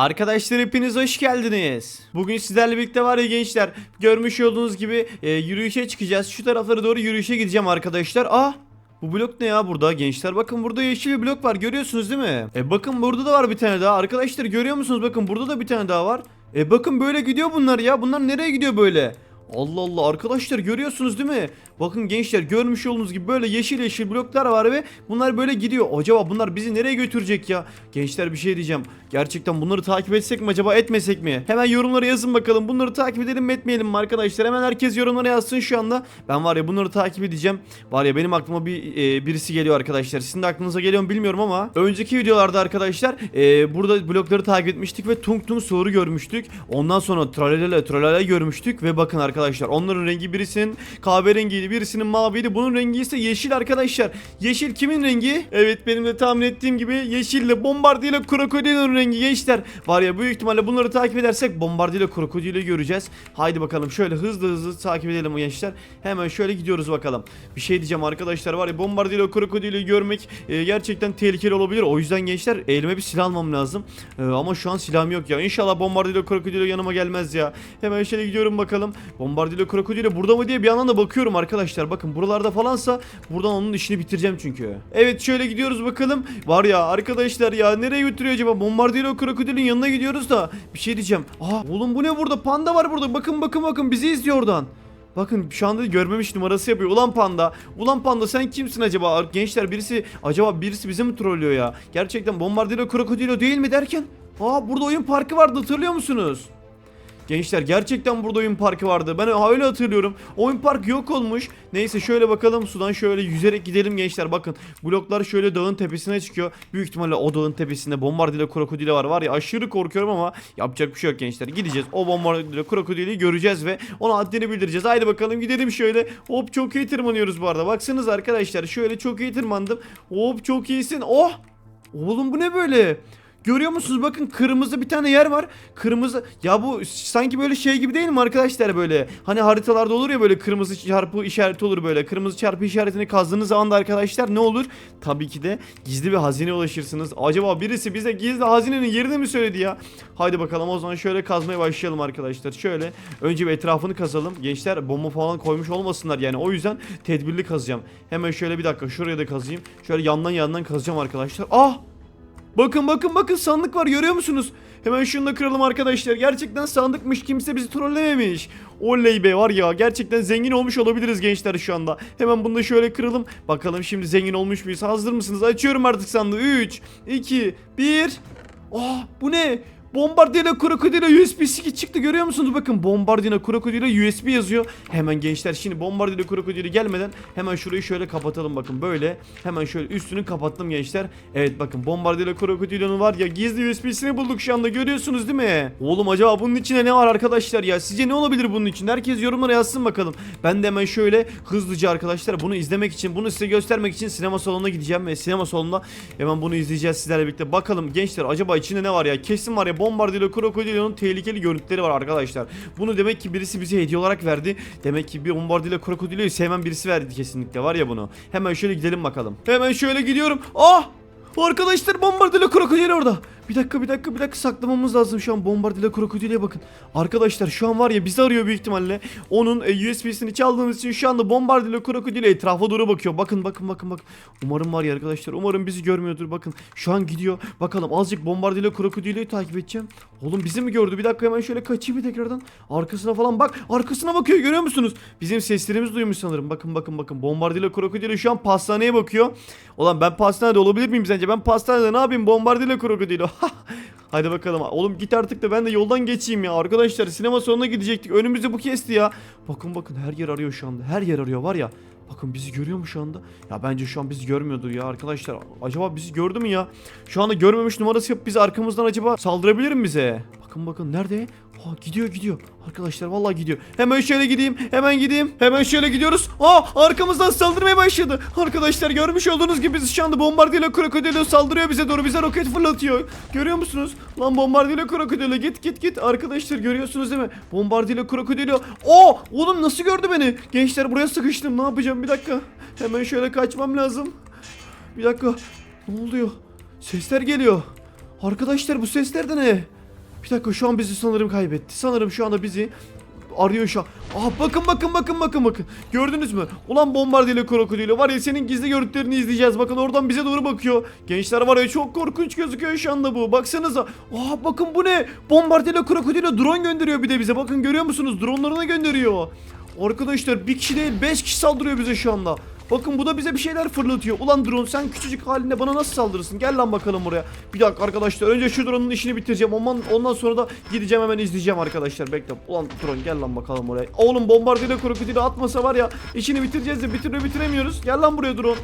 Arkadaşlar hepiniz hoş geldiniz. Bugün sizlerle birlikte var ya gençler görmüş olduğunuz gibi e, yürüyüşe çıkacağız. Şu taraflara doğru yürüyüşe gideceğim arkadaşlar. Ah bu blok ne ya burada gençler? Bakın burada yeşil bir blok var görüyorsunuz değil mi? E bakın burada da var bir tane daha. Arkadaşlar görüyor musunuz? Bakın burada da bir tane daha var. E bakın böyle gidiyor bunlar ya. Bunlar nereye gidiyor böyle? Allah Allah arkadaşlar görüyorsunuz değil mi? Bakın gençler görmüş olduğunuz gibi böyle yeşil yeşil bloklar var ve bunlar böyle gidiyor. Acaba bunlar bizi nereye götürecek ya? Gençler bir şey diyeceğim. Gerçekten bunları takip etsek mi acaba etmesek mi? Hemen yorumlara yazın bakalım. Bunları takip edelim mi etmeyelim mi arkadaşlar? Hemen herkes yorumlara yazsın şu anda. Ben var ya bunları takip edeceğim. Var ya benim aklıma bir e, birisi geliyor arkadaşlar. Sizin de aklınıza geliyor mu bilmiyorum ama önceki videolarda arkadaşlar e, burada blokları takip etmiştik ve tung tung soru görmüştük. Ondan sonra tralalala tralalala görmüştük ve bakın arkadaşlar onların rengi birisinin kahverengiydi, birisinin maviydi. Bunun rengi ise yeşil arkadaşlar. Yeşil kimin rengi? Evet benim de tahmin ettiğim gibi yeşille bombardıyla krokodilin rengi gençler. Var ya büyük ihtimalle bunları takip edersek bombardıyla krokodili göreceğiz. Haydi bakalım şöyle hızlı hızlı takip edelim gençler. Hemen şöyle gidiyoruz bakalım. Bir şey diyeceğim arkadaşlar var ya bombardıyla krokodili görmek e, gerçekten tehlikeli olabilir. O yüzden gençler elime bir silah almam lazım. E, ama şu an silahım yok ya. İnşallah bombardıyla krokodili yanıma gelmez ya. Hemen şöyle gidiyorum bakalım. Bombardıyla krokodili burada mı diye bir yandan da bakıyorum arkadaşlar. Bakın buralarda falansa buradan onun işini bitireceğim çünkü. Evet şöyle gidiyoruz bakalım. Var ya arkadaşlar ya nereye götürüyor acaba? Bombardıyla krokodilin yanına gidiyoruz da bir şey diyeceğim. Aa oğlum bu ne burada? Panda var burada. Bakın bakın bakın bizi izliyor oradan. Bakın şu anda görmemiş numarası yapıyor. Ulan panda. Ulan panda sen kimsin acaba? Gençler birisi acaba birisi bizi mi trollüyor ya? Gerçekten bombardilo krokodilo değil mi derken? Aa burada oyun parkı vardı hatırlıyor musunuz? Gençler gerçekten burada oyun parkı vardı. Ben öyle hatırlıyorum. Oyun parkı yok olmuş. Neyse şöyle bakalım sudan şöyle yüzerek gidelim gençler. Bakın bloklar şöyle dağın tepesine çıkıyor. Büyük ihtimalle o dağın tepesinde bombardilo krokodili var. Var ya aşırı korkuyorum ama yapacak bir şey yok gençler. Gideceğiz. O bombardilo krokodili göreceğiz ve ona haddini bildireceğiz. Haydi bakalım gidelim şöyle. Hop çok iyi tırmanıyoruz bu arada. Baksanız arkadaşlar şöyle çok iyi tırmandım. Hop çok iyisin. Oh! Oğlum bu ne böyle? Görüyor musunuz? Bakın kırmızı bir tane yer var. Kırmızı. Ya bu sanki böyle şey gibi değil mi arkadaşlar böyle? Hani haritalarda olur ya böyle kırmızı çarpı işareti olur böyle. Kırmızı çarpı işaretini kazdığınız zaman da arkadaşlar ne olur? Tabii ki de gizli bir hazine ulaşırsınız. Acaba birisi bize gizli hazinenin yerini mi söyledi ya? Haydi bakalım o zaman şöyle kazmaya başlayalım arkadaşlar. Şöyle önce bir etrafını kazalım. Gençler bomba falan koymuş olmasınlar yani. O yüzden tedbirli kazacağım. Hemen şöyle bir dakika şuraya da kazayım. Şöyle yandan yandan kazacağım arkadaşlar. Ah! Bakın bakın bakın sandık var görüyor musunuz? Hemen şunu da kıralım arkadaşlar. Gerçekten sandıkmış kimse bizi trollememiş. Oley be var ya gerçekten zengin olmuş olabiliriz gençler şu anda. Hemen bunu da şöyle kıralım. Bakalım şimdi zengin olmuş muyuz? Hazır mısınız? Açıyorum artık sandığı. 3, 2, 1. Ah bu ne? Bombardino Krokodilo USB-C çıktı görüyor musunuz? Bakın Bombardino Krokodilo USB yazıyor. Hemen gençler şimdi Bombardino Krokodilo gelmeden hemen şurayı şöyle kapatalım bakın böyle. Hemen şöyle üstünü kapattım gençler. Evet bakın Bombardino Krokodilo'nun var ya gizli USB'sini bulduk şu anda görüyorsunuz değil mi? Oğlum acaba bunun içinde ne var arkadaşlar ya? Sizce ne olabilir bunun için? Herkes yorumlara yazsın bakalım. Ben de hemen şöyle hızlıca arkadaşlar bunu izlemek için bunu size göstermek için sinema salonuna gideceğim ve sinema salonunda hemen bunu izleyeceğiz sizlerle birlikte. Bakalım gençler acaba içinde ne var ya? Kesin var ya Bombardilo Krokodilo'nun tehlikeli görüntüleri var arkadaşlar. Bunu demek ki birisi bize hediye olarak verdi. Demek ki bir Bombardilo Krokodilo'yu sevmem birisi verdi kesinlikle var ya bunu. Hemen şöyle gidelim bakalım. Hemen şöyle gidiyorum. Ah! Arkadaşlar Bombardilo Krokodilo orada. Bir dakika bir dakika bir dakika saklamamız lazım şu an Bombardilo Krokodilo'ya bakın. Arkadaşlar şu an var ya bizi arıyor büyük ihtimalle. Onun e, USB'sini çaldığımız için şu anda Bombardilo Krokodilo etrafa doğru bakıyor. Bakın bakın bakın bakın. Umarım var ya arkadaşlar. Umarım bizi görmüyordur. Bakın şu an gidiyor. Bakalım azıcık Bombardilo Krokodilo'yu takip edeceğim. Oğlum bizi mi gördü? Bir dakika hemen şöyle kaçayım bir tekrardan. Arkasına falan bak. Arkasına bakıyor görüyor musunuz? Bizim seslerimizi duymuş sanırım. Bakın bakın bakın. Bombardilo Krokodilo şu an pastaneye bakıyor. Ulan ben pastanede olabilir miyim sence? Ben pastanede ne yapayım? Bombardilo Krokodilo. Hadi bakalım. Oğlum git artık da ben de yoldan geçeyim ya. Arkadaşlar sinema salonuna gidecektik. Önümüzde bu kesti ya. Bakın bakın her yer arıyor şu anda. Her yer arıyor var ya. Bakın bizi görüyor mu şu anda? Ya bence şu an bizi görmüyordur ya arkadaşlar. Acaba bizi gördü mü ya? Şu anda görmemiş numarası yapıp bizi arkamızdan acaba saldırabilir mi bize? Bakın bakın nerede? Ha gidiyor gidiyor. Arkadaşlar vallahi gidiyor. Hemen şöyle gideyim. Hemen gideyim. Hemen şöyle gidiyoruz. Aa arkamızdan saldırmaya başladı. Arkadaşlar görmüş olduğunuz gibi biz şu anda bombardıyla krokodilo saldırıyor bize doğru. Bize roket fırlatıyor. Görüyor musunuz? Lan bombardıyla krokodilo git git git. Arkadaşlar görüyorsunuz değil mi? Bombardıyla krokodilo. Oo oğlum nasıl gördü beni? Gençler buraya sıkıştım. Ne yapacağım? Bir dakika. Hemen şöyle kaçmam lazım. Bir dakika. Ne oluyor? Sesler geliyor. Arkadaşlar bu sesler de ne? Bir dakika şu an bizi sanırım kaybetti. Sanırım şu anda bizi arıyor şu an. Aha bakın bakın bakın bakın bakın. Gördünüz mü? Ulan bombardıyla krokodili var ya senin gizli görüntülerini izleyeceğiz. Bakın oradan bize doğru bakıyor. Gençler var ya çok korkunç gözüküyor şu anda bu. Baksanıza. Aha bakın bu ne? Bombardıyla krokodili drone gönderiyor bir de bize. Bakın görüyor musunuz? Dronlarına gönderiyor. Arkadaşlar bir kişi değil 5 kişi saldırıyor bize şu anda. Bakın bu da bize bir şeyler fırlatıyor. Ulan drone sen küçücük halinde bana nasıl saldırırsın? Gel lan bakalım buraya. Bir dakika arkadaşlar önce şu drone'un işini bitireceğim. Ondan, ondan sonra da gideceğim hemen izleyeceğim arkadaşlar. Bekle. Ulan drone gel lan bakalım oraya. Oğlum bombardıyla krokodili atmasa var ya işini bitireceğiz de bitirme bitiremiyoruz. Gel lan buraya drone.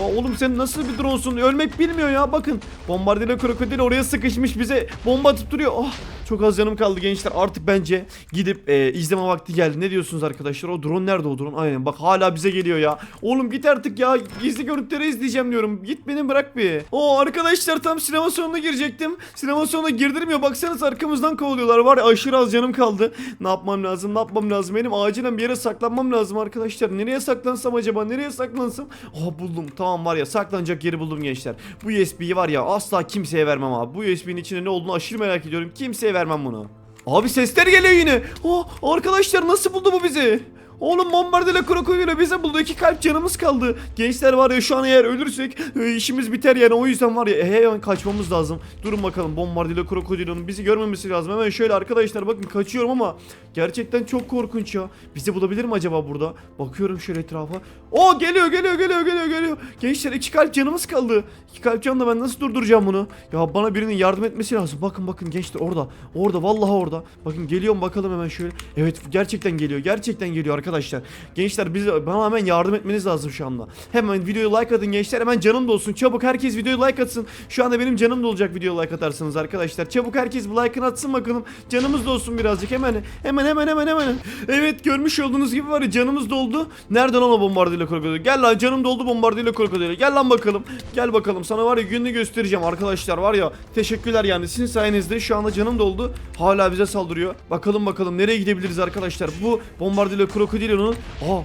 Oğlum sen nasıl bir drone'sun? Ölmek bilmiyor ya bakın. Bombardıyla krokodil oraya sıkışmış bize bomba atıp duruyor. Ah çok az canım kaldı gençler. Artık bence gidip e, izleme vakti geldi. Ne diyorsunuz arkadaşlar? O drone nerede o drone? Aynen bak hala bize geliyor ya. Oğlum git artık ya. Gizli görüntüleri izleyeceğim diyorum. Git beni bırak bir. Oo arkadaşlar tam sinema sonuna girecektim. Sinema sonuna girdirmiyor. Baksanız arkamızdan kovalıyorlar. Var ya aşırı az canım kaldı. Ne yapmam lazım? Ne yapmam lazım? Benim acilen bir yere saklanmam lazım arkadaşlar. Nereye saklansam acaba? Nereye saklansam? Aa buldum. Tamam var ya saklanacak yeri buldum gençler. Bu USB'yi var ya asla kimseye vermem abi. Bu USB'nin içinde ne olduğunu aşırı merak ediyorum. Kimseye vermem bunu. Abi sesler geliyor yine. Oh, arkadaşlar nasıl buldu bu bizi? Oğlum bombardıyla krokodile bize buldu. iki kalp canımız kaldı. Gençler var ya şu an eğer ölürsek e, işimiz biter yani. O yüzden var ya e, hemen kaçmamız lazım. Durun bakalım bombardıyla krokodilin bizi görmemesi lazım. Hemen şöyle arkadaşlar bakın kaçıyorum ama gerçekten çok korkunç ya. Bizi bulabilir mi acaba burada? Bakıyorum şöyle etrafa. O geliyor geliyor geliyor geliyor geliyor. Gençler iki kalp canımız kaldı. İki kalp canla ben nasıl durduracağım bunu? Ya bana birinin yardım etmesi lazım. Bakın bakın gençler orada. Orada vallahi orada. Bakın geliyorum bakalım hemen şöyle. Evet gerçekten geliyor. Gerçekten geliyor arkadaşlar. Gençler bize bana hemen yardım etmeniz lazım şu anda. Hemen videoya like atın gençler. Hemen canım dolsun. Çabuk herkes videoya like atsın. Şu anda benim canım dolacak videoya like atarsanız arkadaşlar. Çabuk herkes bir like'ını atsın bakalım. Canımız dolsun birazcık hemen. Hemen hemen hemen hemen. Evet görmüş olduğunuz gibi var ya canımız doldu. Nereden o bombardıyla krokodil? Gel lan canım doldu bombardıyla krokodil. Gel lan bakalım. Gel bakalım sana var ya gününü göstereceğim arkadaşlar var ya. Teşekkürler yani sizin sayenizde şu anda canım doldu. Hala bize saldırıyor. Bakalım bakalım nereye gidebiliriz arkadaşlar. Bu bombardıyla krokodilonun. Aa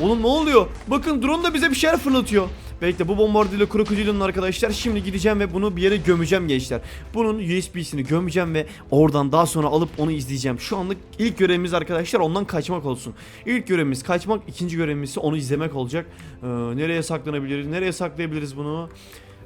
Oğlum ne oluyor? Bakın drone da bize bir şeyler fırlatıyor. Bekle bu bombardıyla krokodilin arkadaşlar şimdi gideceğim ve bunu bir yere gömeceğim gençler. Bunun USB'sini gömeceğim ve oradan daha sonra alıp onu izleyeceğim. Şu anlık ilk görevimiz arkadaşlar ondan kaçmak olsun. İlk görevimiz kaçmak, ikinci görevimiz ise onu izlemek olacak. Ee, nereye saklanabiliriz? Nereye saklayabiliriz bunu?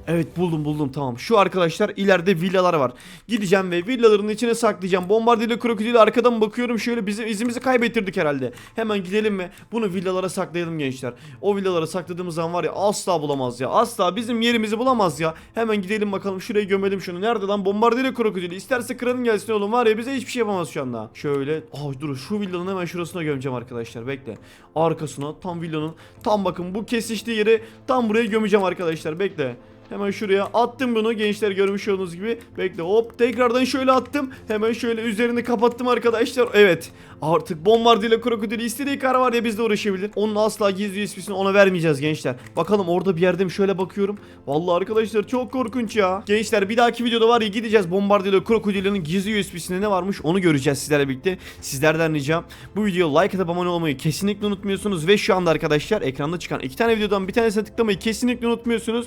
Evet buldum buldum tamam. Şu arkadaşlar ileride villalar var. Gideceğim ve villaların içine saklayacağım. Bombardıyla krokodili arkadan bakıyorum şöyle bizi izimizi kaybettirdik herhalde. Hemen gidelim ve bunu villalara saklayalım gençler. O villalara sakladığımız zaman var ya asla bulamaz ya. Asla bizim yerimizi bulamaz ya. Hemen gidelim bakalım şuraya gömelim şunu. Nerede lan bombardıyla krokodili? İsterse kralın gelsin oğlum var ya bize hiçbir şey yapamaz şu anda. Şöyle. Aa dur şu villanın hemen şurasına gömeceğim arkadaşlar. Bekle. Arkasına tam villanın tam bakın bu kesiştiği yere tam buraya gömeceğim arkadaşlar. Bekle. Hemen şuraya attım bunu gençler görmüş olduğunuz gibi. Bekle hop tekrardan şöyle attım. Hemen şöyle üzerini kapattım arkadaşlar. Evet artık bombardıyla krokodili istediği kar var ya bizle uğraşabilir. Onun asla gizli USB'sini ona vermeyeceğiz gençler. Bakalım orada bir yerde mi şöyle bakıyorum. Vallahi arkadaşlar çok korkunç ya. Gençler bir dahaki videoda var ya gideceğiz bombardıyla krokodilinin gizli USB'sinde ne varmış onu göreceğiz sizlerle birlikte. Sizlerden ricam bu videoya like atıp abone olmayı kesinlikle unutmuyorsunuz. Ve şu anda arkadaşlar ekranda çıkan iki tane videodan bir tanesine tıklamayı kesinlikle unutmuyorsunuz.